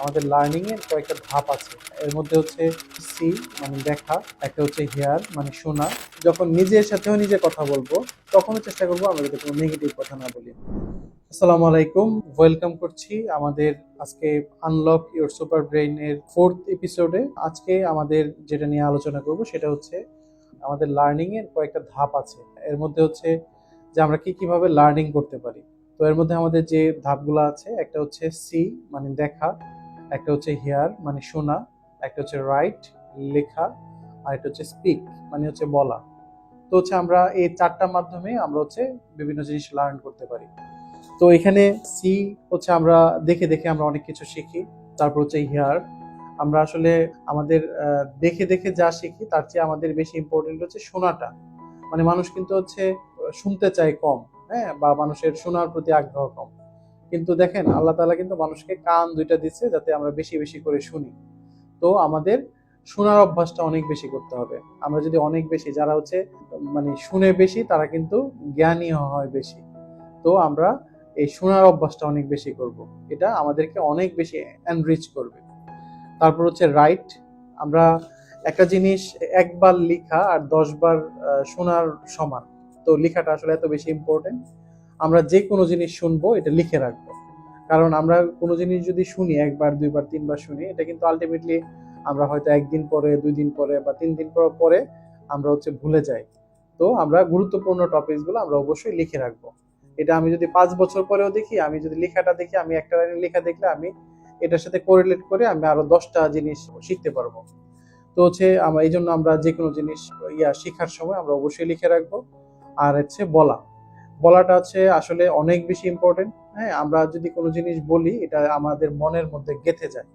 আমাদের লার্নিং এর কয়েকটা ধাপ আছে। এর মধ্যে হচ্ছে সি মানে দেখা, একটা হচ্ছে হেয়ার মানে শোনা। যখন নিজের সাথেও নিজে কথা বলব, তখনও চেষ্টা করব আমরা যাতে কোনো নেগেটিভ কথা না বলি। আসসালামু আলাইকুম। ওয়েলকাম করছি আমাদের আজকে আনলক ইউর সুপার ব্রেইন এর ফোর্থ এপিসোডে আজকে আমাদের যেটা নিয়ে আলোচনা করব, সেটা হচ্ছে আমাদের লার্নিং এর কয়েকটা ধাপ আছে। এর মধ্যে হচ্ছে যে আমরা কি কীভাবে লার্নিং করতে পারি। তো এর মধ্যে আমাদের যে ধাপগুলো আছে, একটা হচ্ছে সি মানে দেখা। একটা হচ্ছে হেয়ার মানে শোনা, একটা হচ্ছে রাইট, লেখা, আর একটা হচ্ছে স্পিক মানে হচ্ছে বলা। তো হচ্ছে আমরা এই চারটার মাধ্যমে আমরা হচ্ছে বিভিন্ন জিনিস লার্ন করতে পারি। তো এখানে সি হচ্ছে আমরা দেখে দেখে আমরা অনেক কিছু শিখি। তারপর হচ্ছে হেয়ার। আমরা আসলে আমাদের দেখে দেখে যা শিখি, তার চেয়ে আমাদের বেশি ইম্পর্টেন্ট হচ্ছে শোনাটা। মানে মানুষ কিন্তু হচ্ছে শুনতে চায় কম হ্যাঁ? বা মানুষের শোনার প্রতি আগ্রহ কম। কিন্তু দেখেন, আল্লাহ তালা কিন্তু মানুষকে কান দুইটা দিচ্ছে যাতে আমরা বেশি বেশি করে শুনি। তো আমাদের শোনার অভ্যাসটা অনেক বেশি করতে হবে। আমরা যদি অনেক বেশি, যারা হচ্ছে মানে শুনে বেশি, তারা কিন্তু জ্ঞানী হয় বেশি। তো আমরা এই শোনার অভ্যাসটা অনেক বেশি করব। এটা আমাদেরকে অনেক বেশি এনরিচ করবে। তারপর হচ্ছে রাইট আমরা একটা জিনিস একবার লেখা আর দশবার শোনার সমান। তো লেখাটা আসলে এত বেশি ইম্পর্টেন্ট আমরা যে কোনো জিনিস শুনব, এটা লিখে রাখব। কারণ আমরা কোনো জিনিস যদি শুনি, একবার, দুইবার, তিনবার শুনি, এটা কিন্তু আলটিমেটলি আমরা হয়তো একদিন পরে দুই দিন পরে বা তিন দিন পর, পরে আমরা হচ্ছে ভুলে যাই। তো আমরা গুরুত্বপূর্ণ টপিকসগুলো আমরা অবশ্যই লিখে রাখব। এটা আমি যদি পাঁচ বছর পরেও দেখি, আমি যদি লেখাটা দেখি, আমি একটা লাইনের লেখা দেখলে আমি এটার সাথে কোরিলেট করে আমি আরও দশটা জিনিস শিখতে পারব। তো হচ্ছে আমরা এই জন্য আমরা যে কোনো জিনিস ইয়া শেখার সময় আমরা অবশ্যই লিখে রাখব। আর হচ্ছে বলা। বলাটা হচ্ছে আসলে অনেক বেশি ইম্পর্টেন্ট হ্যাঁ আমরা যদি কোনো জিনিস বলি, এটা আমাদের মনের মধ্যে গেঁথে যায়।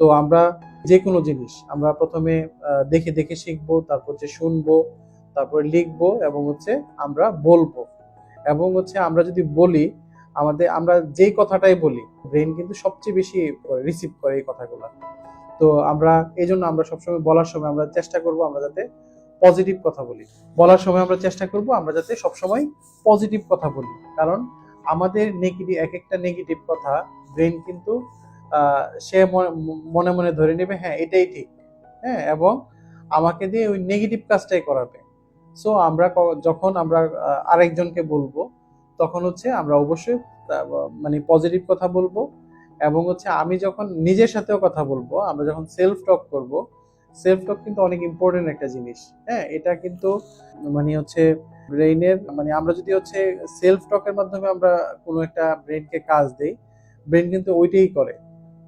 তো আমরা যে কোনো জিনিস, আমরা প্রথমে দেখে দেখে শিখব, তারপর হচ্ছে শুনব, তারপর লিখব এবং হচ্ছে আমরা বলব। এবং হচ্ছে আমরা যদি বলি, আমাদের, আমরা যেই কথাটাই বলি ব্রেন কিন্তু সবচেয়ে বেশি রিসিভ করে এই কথাগুলো। তো আমরা এই জন্য আমরা সবসময় বলার সময় আমরা চেষ্টা করব আমরা যাতে পজিটিভ কথা বলি। বলার সময় আমরা চেষ্টা করব আমরা যাতে সবসময় পজিটিভ কথা বলি। কারণ আমাদের নেগেটিভ এক একটা নেগেটিভ কথা ব্রেন কিন্তু সে মনে- মনে ধরে নেবে হ্যাঁ এটাই ঠিক। হ্যাঁ এবং আমাকে দিয়ে ওই নেগেটিভ কাজটাই করাবে। সো আমরা যখন আমরা আরেকজনকে বলব, তখন হচ্ছে আমরা অবশ্যই মানে পজিটিভ কথা বলব। এবং হচ্ছে আমি যখন নিজের সাথেও কথা বলব, আমরা যখন সেলফ টক করব সেলফ টক কিন্তু অনেক ইম্পর্টেন্ট একটা জিনিস। হ্যাঁ এটা কিন্তু মানে হচ্ছে ব্রেইনের মানে আমরা যদি হচ্ছে সেলফ টকের মাধ্যমে আমরা কোনো একটা ব্রেনকে কাজ দেই ব্রেন কিন্তু ওইটাই করে।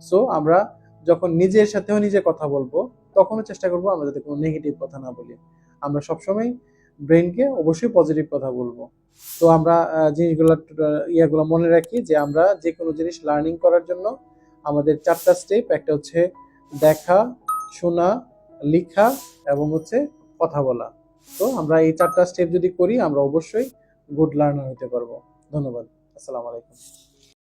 সো আমরা যখন নিজের সাথেও নিজে কথা বলব, তখনও চেষ্টা করব আমরা যাতে কোনো নেগেটিভ কথা না বলি। আমরা সবসময় ব্রেনকে অবশ্যই পজিটিভ কথা বলব। তো আমরা জিনিসগুলো ইয়াগুলো মনে রাখি যে আমরা যে কোনো জিনিস লার্নিং করার জন্য আমাদের চারটা স্টেপ একটা হচ্ছে দেখা, শোনা লেখা এবং হচ্ছে কথা বলা। তো আমরা এই চারটা স্টেপ যদি করি, আমরা অবশ্যই গুড লার্নার হতে পারব। ধন্যবাদ। আসসালামু আলাইকুম।